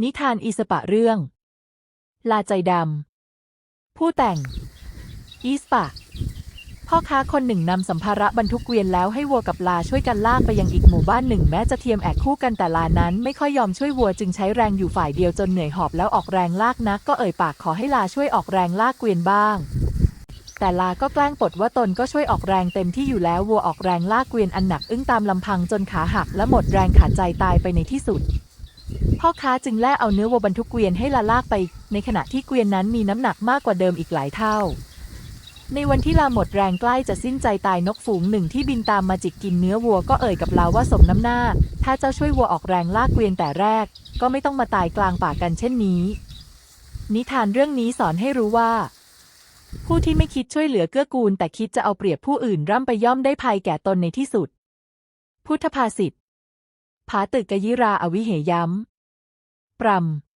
นิทานอีสปะเรื่อง ลาใจดำ ผู้แต่งอีสปะ พ่อค้าคนหนึ่งนำสัมภาระบรรทุกเกวียนแล้วให้วัวกับลาช่วยกันลากไปยังอีกหมู่บ้านหนึ่งแม้จะเทียมแอกคู่กันแต่ลานั้นไม่ค่อยยอมช่วยวัวจึงใช้แรงอยู่ฝ่ายเดียวจนเหนื่อยหอบแล้วออกแรงลากนัก ก็เอ่ยปากขอให้ลาช่วยออกแรงลากเกวียนบ้าง แต่ลาก็แกล้งปดว่าตนก็ช่วยออกแรงเต็มที่อยู่แล้ววัวออกแรงลากเกวียนอันหนักอึ้งตามลำพังจนขาหักและหมดแรงขาดใจตายไปในที่สุด พ่อค้าจึงแล่เอาเนื้อวัวบรรทุกเกวียนให้ลาลากไป ในขณะที่เกวียนนั้นมีน้ำหนักมากกว่าเดิมอีกหลายเท่า ในวันที่ลาหมดแรงใกล้จะสิ้นใจตายนกฝูงหนึ่งที่บินตามมาจิกกินเนื้อวัวก็เอ่ยกับลาว่าสมน้ำหน้า ถ้าเจ้าช่วยวัวออกแรงลากเกวียนแต่แรก ก็ไม่ต้องมาตายกลางป่ากันเช่นนี้ นิทานเรื่องนี้สอนให้รู้ว่า ผู้ที่ไม่คิดช่วยเหลือเกื้อกูล แต่คิดจะเอาเปรียบผู้อื่นร่ำไปย่อมได้ภัยแก่ตนในที่สุด พุทธภาษิตผาตึกกยิราอวิเหย้ำ ปรำ